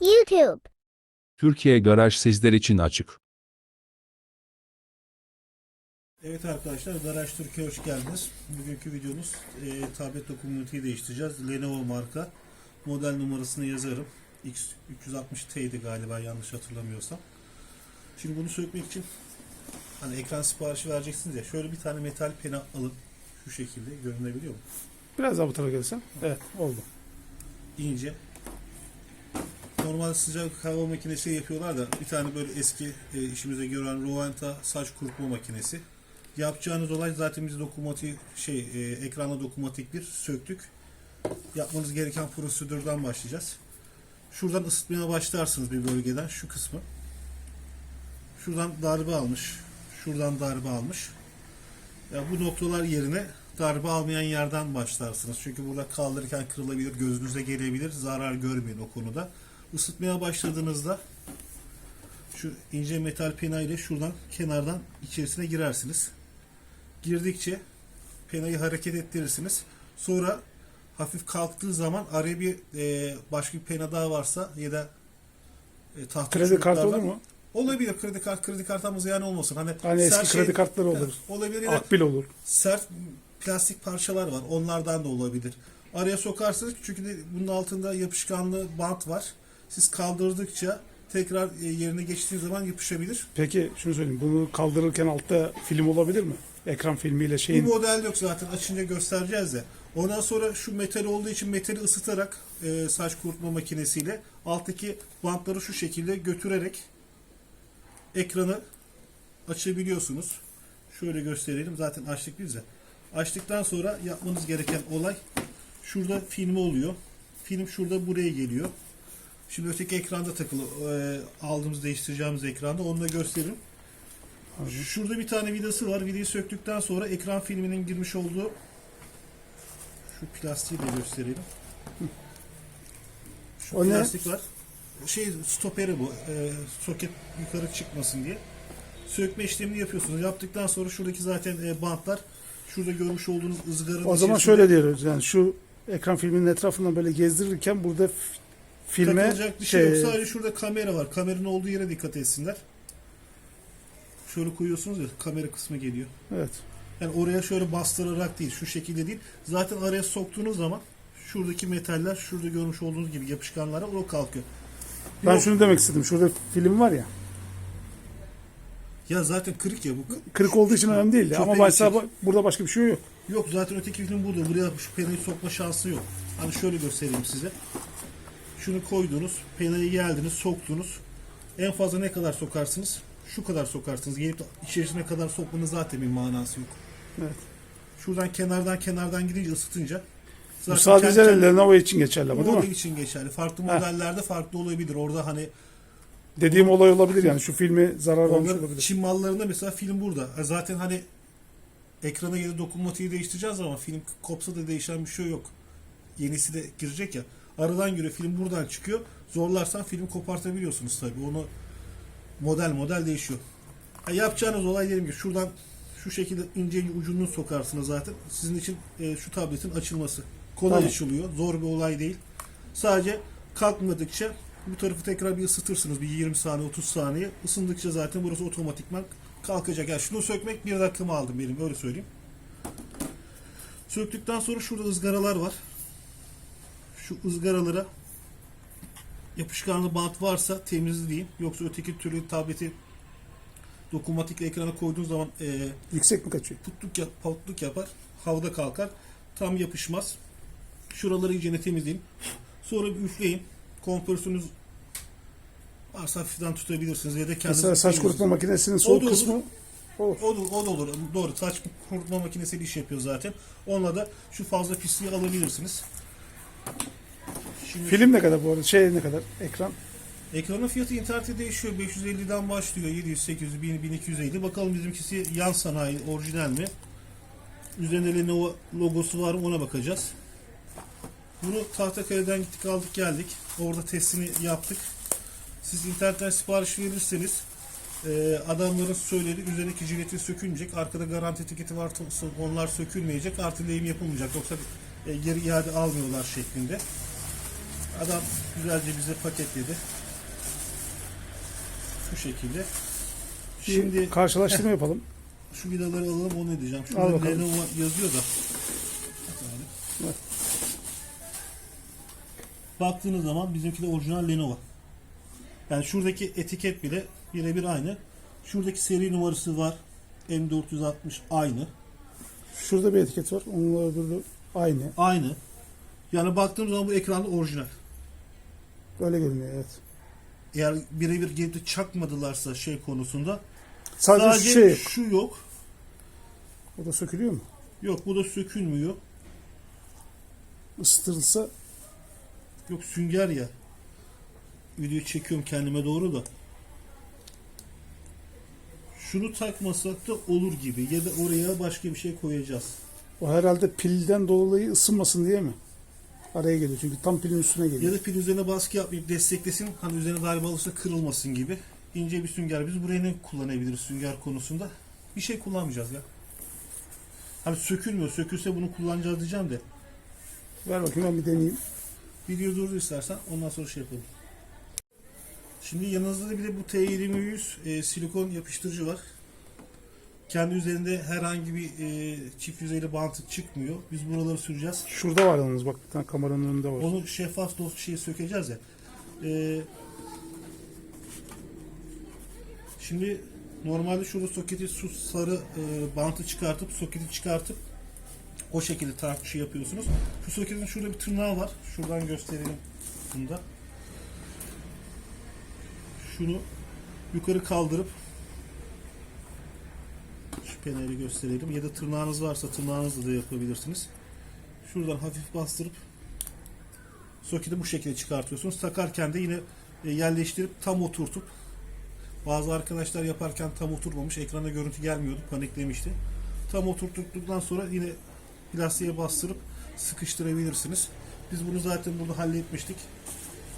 YouTube. Türkiye Garaj sizler için açık. Evet arkadaşlar Garaj Türkiye hoş geldiniz. Bugünkü videomuz e, tablet dokumentiyi değiştireceğiz. Lenovo marka. Model numarasını yazarım. X360T'ydi galiba yanlış hatırlamıyorsam. Şimdi bunu sökmek için hani ekran siparişi vereceksiniz ya şöyle bir tane metal pena alın. Şu şekilde görünebiliyor mu? Biraz daha bu tarafa gelsen. Evet oldu. ince. Normal sıcak hava makinesi yapıyorlar da bir tane böyle eski e, işimize gören Rowenta saç kurutma makinesi. Yapacağınız olay zaten biz dokunmatik şey e, ekranda dokunmatik bir söktük. Yapmanız gereken prosedürden başlayacağız. Şuradan ısıtmaya başlarsınız bir bölgeden şu kısmı. Şuradan darbe almış. Şuradan darbe almış. Ya bu noktalar yerine darbe almayan yerden başlarsınız. Çünkü burada kaldırırken kırılabilir, gözünüze gelebilir. Zarar görmeyin o konuda. Isıtmaya başladığınızda şu ince metal pena ile şuradan kenardan içerisine girersiniz. Girdikçe penayı hareket ettirirsiniz. Sonra hafif kalktığı zaman araya bir e, başka bir pena daha varsa ya da e, tahta Kredi kartı olur mu? Olabilir kredi kart kredi kartımız yani olmasın. Hani, Hani eski sert kredi kartları olur. Olabilir. ya Akbil olur. sert plastik parçalar var. Onlardan da olabilir. Araya sokarsınız çünkü de bunun altında yapışkanlı bant var. Siz kaldırdıkça tekrar e, yerine geçtiği zaman yapışabilir. Peki şunu söyleyeyim. Bunu kaldırırken altta film olabilir mi? Ekran filmiyle Bu şeyin. model yok zaten açınca göstereceğiz de. Ondan sonra şu metal olduğu için metali ısıtarak e, saç kurutma makinesiyle alttaki bantları şu şekilde götürerek ekranı açabiliyorsunuz. Şöyle gösterelim. Zaten açtık biz de. Açtıktan sonra yapmanız gereken olay şurada filmi oluyor. Film şurada buraya geliyor. Şimdi öteki ekranda takılı e, aldığımız değiştireceğimiz ekranda onu da gösteririm. Şurada bir tane vidası var. Vidayı söktükten sonra ekran filminin girmiş olduğu şu plastiği de gösterelim. Şu O ne? plastik var. Şey stoperi bu. E, soket yukarı çıkmasın diye. Sökme işlemini yapıyorsunuz. Yaptıktan sonra şuradaki zaten e, bantlar şurada görmüş olduğunuz ızgaranın O zaman şöyle diyoruz. Yani şu ekran filminin etrafından böyle gezdirirken burada filme takılacak bir şey, şey, yok. Sadece şurada kamera var. Kameranın olduğu yere dikkat etsinler. Şöyle koyuyorsunuz ya kamera kısmı geliyor. evet. Yani oraya şöyle bastırarak değil, şu şekilde değil. Zaten araya soktuğunuz zaman şuradaki metaller, şurada görmüş olduğunuz gibi yapışkanlara o kalkıyor. Ben Yok, şunu demek istedim. Şurada film var ya. ya zaten kırık ya bu. Kırık olduğu için önemli değil. Ama bak- burada başka bir şey yok. Yok zaten öteki film burada. Buraya şu penayı sokma şansı yok. Hani şöyle göstereyim size. Şunu koydunuz, penayı geldiniz, soktunuz. En fazla ne kadar sokarsınız? Şu kadar sokarsınız. Gelip de içerisine kadar sokmanın zaten bir manası yok. Evet. Şuradan kenardan kenardan gidince ısıtınca Bu zaten sadece kendi Lenovo için geçerli ama Bu değil mi? için geçerli. Farklı Ha. modellerde farklı olabilir. Orada hani Dediğim olay olabilir yani. Şu filmi zarar vermiş olabilir. Çin mallarında mesela film burada. Ha, Zaten hani ekrana yeni dokunmatiği değiştireceğiz ama film kopsa da değişen bir şey yok. Yenisi de girecek ya. Aradan giriyor film buradan çıkıyor. Zorlarsan film kopartabiliyorsunuz tabii. Onu model model değişiyor. Ha, yapacağınız olay dedim ki şuradan şu şekilde ince ince ucunu sokarsınız zaten. Sizin için e, şu tabletin açılması. Kolay Tamam. açılıyor. Zor bir olay değil. Sadece kalkmadıkça bu tarafı tekrar bir ısıtırsınız. Bir 20 saniye 30 saniye. Isındıkça zaten burası otomatikman kalkacak. Yani şunu sökmek bir dakikamı aldım benim öyle söyleyeyim. Söktükten sonra şurada ızgaralar var. Şu ızgaralara yapışkanlı bant varsa temizleyeyim. Yoksa öteki türlü tableti dokunmatik ekrana koyduğunuz zaman e, Yüksek mi kaçıyor? putluk, yap, patluk yapar. Havada kalkar. Tam yapışmaz. Şuraları iyice temizleyin. Sonra bir üfleyin. Kompresörünüz varsa hafiften tutabilirsiniz ya da kendiniz Mesela saç kurutma makinesinin olur. kısmı olur. O da, o da olur. Doğru. Saç kurutma makinesiyle iş yapıyor zaten. Onunla da şu fazla pisliği alabilirsiniz. Şimdi Film ne kadar bu arada? Şey ne kadar? Ekran. Ekranın fiyatı internette değişiyor. 550'den başlıyor. 700, 800, 1000, 1250. Bakalım bizimkisi yan sanayi orijinal mi? Üzerinde Lenovo logosu var mı ona bakacağız. Bunu Tahtakale'den gittik aldık geldik. Orada testini yaptık. Siz internetten sipariş verirseniz e, adamların söyledi üzerindeki jileti sökülmeyecek. Arkada garanti etiketi var onlar sökülmeyecek. Artı lehim yapılmayacak. Yoksa e, geri iade almıyorlar şeklinde. Adam güzelce bize paketledi. Şu şekilde. Şimdi Şimdi karşılaştırma yapalım. şu vidaları alalım onu edeceğim. Şurada Al. Lenovo yazıyor da. Ver. Baktığınız zaman bizimki de orijinal Lenovo. Yani şuradaki etiket bile birebir aynı. Şuradaki seri numarası var. M460 aynı. Şurada bir etiket var. Onunla öbürü aynı. Aynı. Yani baktığımız zaman bu ekranda orijinal. Öyle görünüyor evet. Eğer birebir gelip de çakmadılarsa şey konusunda Sadece, sadece şey şu yok. O da sökülüyor mu? Yok bu da sökülmüyor. Isıtırılsa Yok sünger ya. Video çekiyorum kendime doğru da. Şunu takmasak da olur gibi. Ya da oraya başka bir şey koyacağız. o herhalde pilden dolayı ısınmasın diye mi? Araya geliyor çünkü tam pilin üstüne Ya geliyor. da pil üzerine baskı yapmayıp desteklesin. Hani üzerine darbe alırsa kırılmasın gibi. İnce bir sünger. Biz buraya ne kullanabiliriz sünger konusunda? Bir şey kullanmayacağız ya. Hani sökülmüyor. Sökülse bunu kullanacağız diyeceğim de. Ver bakayım ben bir deneyeyim. Video durdur istersen ondan sonra şey yapalım. Şimdi yanınızda da bir de bu T2100 e, silikon yapıştırıcı var. Kendi üzerinde herhangi bir e, çift yüzeyli bantı çıkmıyor. Biz buraları süreceğiz. Şurada var yalnız bak bir tane kameranın önünde var. Onu şeffaf dost şeyi sökeceğiz ya. E, şimdi normalde şurada soketi su sarı e, bantı çıkartıp soketi çıkartıp o şekilde takışı yapıyorsunuz. Şu soketin şurada bir tırnağı var. Şuradan gösterelim bunu da. Şunu yukarı kaldırıp peneri gösterelim. Ya da tırnağınız varsa tırnağınızla da yapabilirsiniz. Şuradan hafif bastırıp soketi bu şekilde çıkartıyorsunuz. Takarken de yine e, yerleştirip tam oturtup bazı arkadaşlar yaparken tam oturmamış. Ekranda görüntü gelmiyordu. Paniklemişti. Tam oturttuktan sonra yine plastiğe bastırıp sıkıştırabilirsiniz. Biz bunu zaten burada halletmiştik.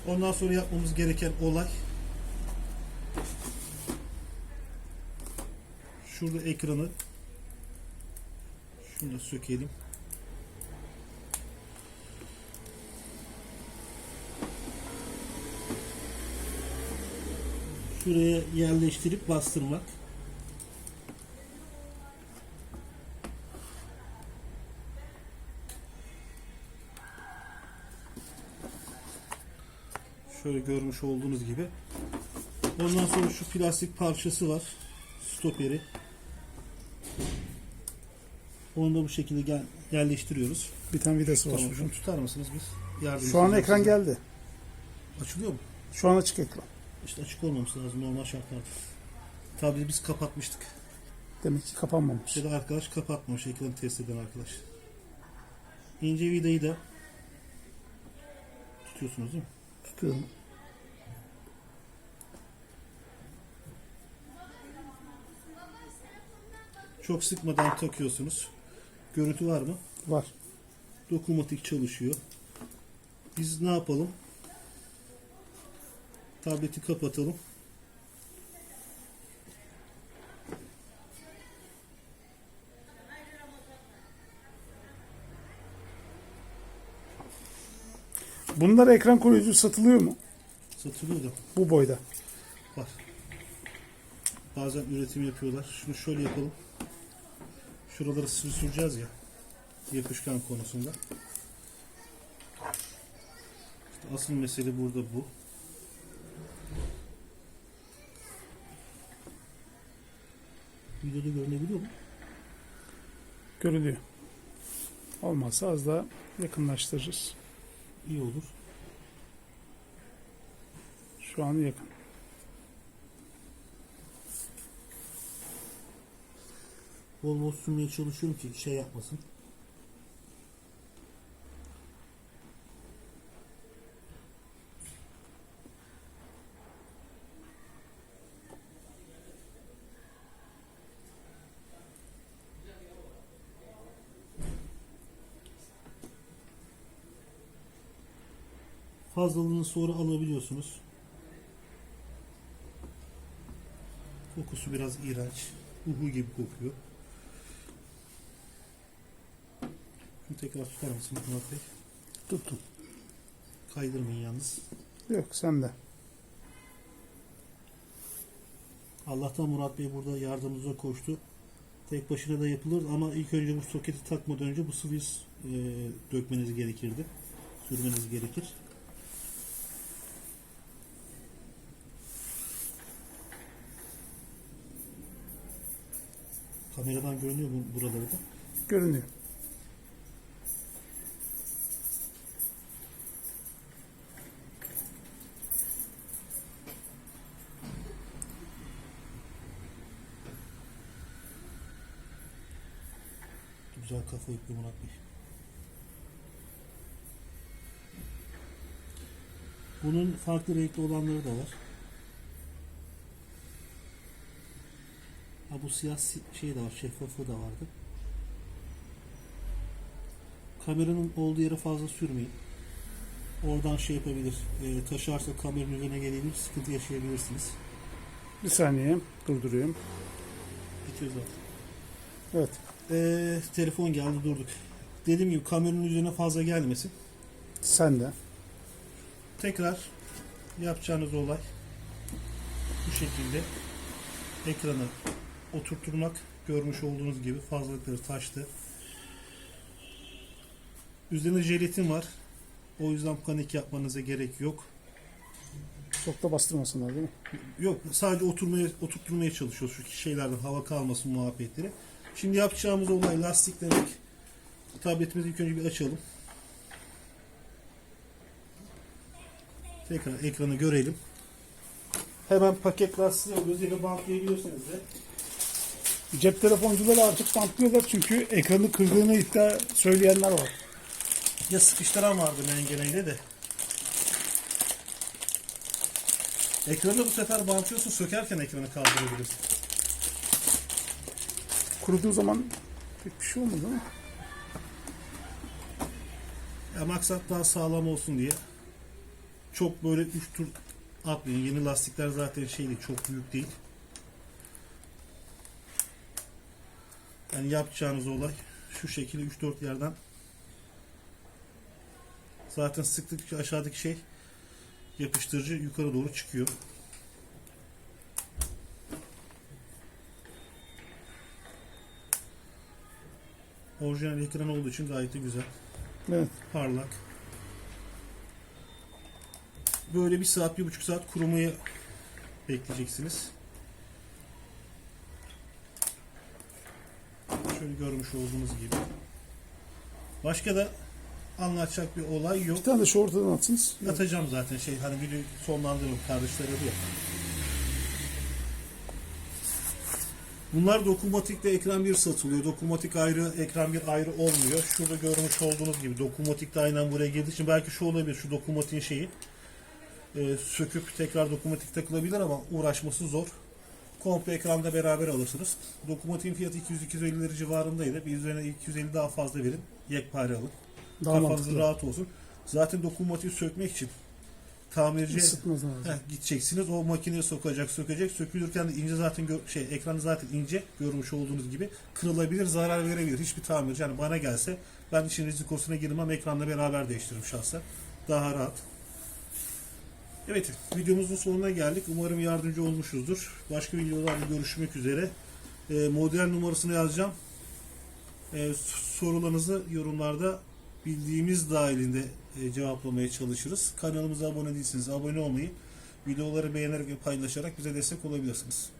Ondan sonra yapmamız gereken olay şurada ekranı şunu da sökelim. Şuraya yerleştirip bastırmak. Şöyle görmüş olduğunuz gibi. Ondan sonra şu plastik parçası var. Stoperi. Onu da bu şekilde gel- yerleştiriyoruz. Bir tane vidası var. Tamam, şunu tutar mısınız biz? Yardım Şu an ekran size. geldi. Açılıyor mu? Şu an açık ekran. İşte açık olmaması lazım normal şartlarda. Tabii biz kapatmıştık. Demek ki kapanmamış. Ya da arkadaş kapatmamış ekranı test eden arkadaş. İnce vidayı da tutuyorsunuz değil mi? Tutuyorum. Çok sıkmadan takıyorsunuz. Görüntü var mı? Var. Dokunmatik çalışıyor. Biz ne yapalım? Tableti kapatalım. Bunlar ekran koruyucu satılıyor mu? Satılıyor da Bu boyda. var. Bazen üretim yapıyorlar. Şunu şöyle yapalım. Şuraları sür- süreceğiz ya. Yapışkan konusunda. İşte asıl mesele burada bu. Videoda görünebiliyor mu? Görülüyor. Olmazsa az daha yakınlaştırırız. İyi olur. Şu an yakın. Bol bol sürmeye çalışıyorum ki şey yapmasın. Fazlalığını sonra alabiliyorsunuz. Kokusu biraz iğrenç. Uhu gibi kokuyor. Şunu tekrar tutar mısın Murat Bey? Tuttum. kaydırmayın yalnız. Yok sen de. Allah'tan Murat Bey burada yardımımıza koştu. Tek başına da yapılır ama ilk önce bu soketi takmadan önce bu sıvıyı e, dökmeniz gerekirdi. Sürmeniz gerekir. Kameradan görünüyor mu buraları da? Görünüyor. Güzel kafa yapıyor Murat Bey. Bunun farklı renkli olanları da var. Ha bu siyah si- şey de var, şeffafı da vardı. Kameranın olduğu yere fazla sürmeyin. Oradan şey yapabilir, e, taşarsa kameranın üzerine gelebilir, sıkıntı yaşayabilirsiniz. Bir saniye durduruyorum. Bitiyor zaten. Evet. Ee, telefon geldi durduk. Dediğim gibi kameranın üzerine fazla gelmesin. Sen de. Tekrar yapacağınız olay bu şekilde ekranı oturtturmak. Görmüş olduğunuz gibi fazlalıkları taştı. Üzerinde jelatin var. O yüzden panik yapmanıza gerek yok. Çok da bastırmasınlar değil mi? Yok sadece oturmaya oturtturmaya çalışıyoruz şu şeylerden hava kalmasın muhabbetleri. Şimdi yapacağımız olay lastiklemek. Tabletimizi ilk önce bir açalım. Tekrar ekranı görelim. Hemen paket lastiği alıyoruz ya da bantlayabilirsiniz de. Cep telefoncuları artık bantlıyorlar çünkü ekranı kırdığını iddia söyleyenler var. Ya sıkıştıran vardı mengeneyle de. Ekranı bu sefer bantlıyorsun sökerken ekranı kaldırabilirsin. Kuruduğu zaman pek bir şey olmadı ama. Ya maksat daha sağlam olsun diye. Çok böyle 3 tur atmayın. Yeni lastikler zaten şey değil, çok büyük değil. Yani yapacağınız olay şu şekilde 3-4 yerden zaten sıktıkça aşağıdaki şey yapıştırıcı yukarı doğru çıkıyor. Orijinal ekran olduğu için gayet de güzel Evet. parlak. Böyle bir saat, bir buçuk saat kurumayı bekleyeceksiniz. Şöyle görmüş olduğunuz gibi. Başka da anlatacak bir olay yok. Bir tane de şu ortadan atsınız. Atacağım zaten şey hani video sonlandırırım kardeşler diye. Bunlar dokunmatikte ekran bir satılıyor. Dokunmatik ayrı, ekran bir ayrı olmuyor. Şurada görmüş olduğunuz gibi dokunmatik de aynen buraya girdiği için belki şu olabilir şu dokunmatiğin şeyi. Ee, söküp tekrar dokunmatik takılabilir ama uğraşması zor. Komple ekranda beraber alırsınız. Dokunmatiğin fiyatı 200-250 lira civarındaydı. Bir üzerine 250 daha fazla verin. Yekpare alın. Daha Kafanız mantıklı. rahat olsun. Zaten dokunmatiği sökmek için tamirciye Isıtmaz lazım. heh, gideceksiniz. O makineye sokacak, sökecek. Sökülürken de ince zaten gör- şey ekranı zaten ince görmüş olduğunuz gibi kırılabilir, zarar verebilir. Hiçbir tamirci yani bana gelse ben işin rizikosuna girmem. Ekranla beraber değiştiririm şahsen. Daha rahat. Evet, videomuzun sonuna geldik. Umarım yardımcı olmuşuzdur. Başka videolarda görüşmek üzere. Ee, model numarasını yazacağım. Ee, sorularınızı yorumlarda bildiğimiz dahilinde e, cevaplamaya çalışırız. Kanalımıza abone değilseniz abone olmayı, videoları beğenerek ve paylaşarak bize destek olabilirsiniz.